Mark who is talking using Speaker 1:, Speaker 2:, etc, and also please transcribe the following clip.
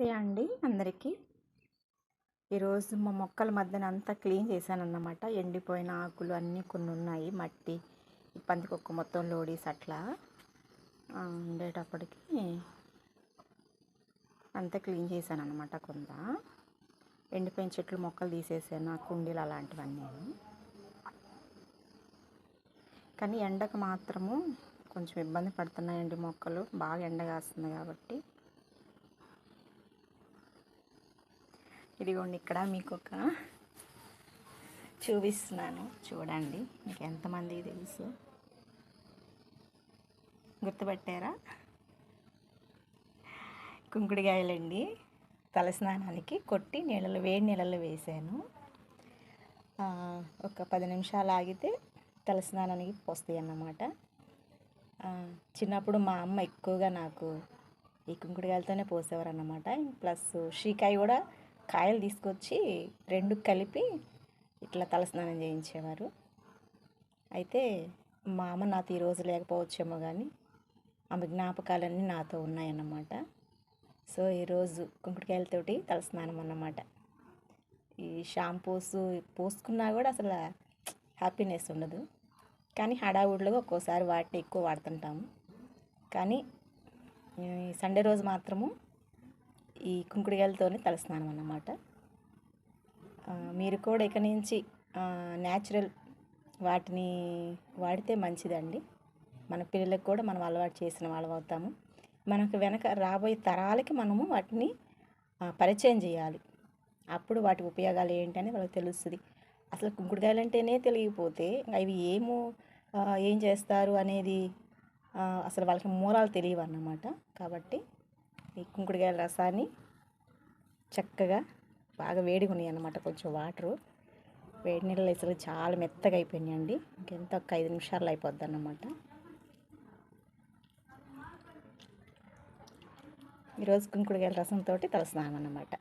Speaker 1: నమస్తే అండి అందరికీ. ఈరోజు మా మొక్కల మధ్యన అంతా క్లీన్ చేశానన్నమాట. ఎండిపోయిన ఆకులు అన్నీ కొన్ని ఉన్నాయి మట్టి పందికొక్క మొత్తం లోడీస్ అట్లా ఉండేటప్పటికి అంతా క్లీన్ చేశాను అనమాట కొంత ఎండిపోయిన చెట్లు మొక్కలు తీసేసాను కుండీలు అలాంటివన్నీ. కానీ ఎండకు మాత్రము కొంచెం ఇబ్బంది పడుతున్నాయండి మొక్కలు. బాగా ఎండ కాస్తుంది కాబట్టి ఇదిగోండి ఇక్కడ మీకు ఒక చూపిస్తున్నాను. చూడండి మీకు ఎంతమంది తెలుసు? గుర్తుపట్టారా? కుంకుడికాయలండి తలస్నానానికి కొట్టి నీళ్ళలో వేడి నీళ్ళలో వేసాను. ఒక పది నిమిషాలు ఆగితే తలస్నానానికి పోస్తాయి అన్నమాట చిన్నప్పుడు మా అమ్మ ఎక్కువగా నాకు ఈ కుంకుడికాయలతోనే పోసేవారు అన్నమాట ప్లస్ షీకాయ కూడా కాయలు తీసుకొచ్చి రెండు కలిపి ఇట్లా తలస్నానం చేయించేవారు. అయితే మా అమ్మ నాతో ఈరోజు లేకపోవచ్చేమో కానీ ఆమె జ్ఞాపకాలన్నీ నాతో ఉన్నాయన్నమాట. సో ఈరోజు కుంకుడుకాయలతోటి తలస్నానం అన్నమాట. ఈ షాంపూస్ పోసుకున్నా కూడా అసలు హ్యాపీనెస్ ఉండదు. కానీ హడావుడిలో ఒక్కోసారి వాటిని ఎక్కువ వాడుతుంటాము. కానీ సండే రోజు మాత్రము ఈ కుంకుడుగాయలతోనే తలస్నానం అన్నమాట మీరు కూడా ఇక నుంచి న్యాచురల్ వాటిని వాడితే మంచిదండి. మన పిల్లలకు కూడా మనం అలవాటు చేసిన వాళ్ళం అవుతాము. మనకు వెనక రాబోయే తరాలకి మనము వాటిని పరిచయం చేయాలి. అప్పుడు వాటి ఉపయోగాలు ఏంటని వాళ్ళకి తెలుస్తుంది. అసలు కుంకుడుకాయలు అంటేనే తెలియకపోతే అవి ఏమో ఏం చేస్తారు అనేది అసలు వాళ్ళకి మూలాలు తెలియవు అన్నమాట కాబట్టి ఈ కుంకుడుకాయల రసాన్ని చక్కగా బాగా వేడిగా ఉన్నాయి అన్నమాట కొంచెం వాటరు. వేడి నీళ్ళు వేసరికి చాలా మెత్తగా అయిపోయినాయండి. ఇంకెంత ఒక ఐదు నిమిషాలు అయిపోద్ది అన్నమాట ఈరోజు కుంకుడుకాయల రసంతో తలస్నానం అన్నమాట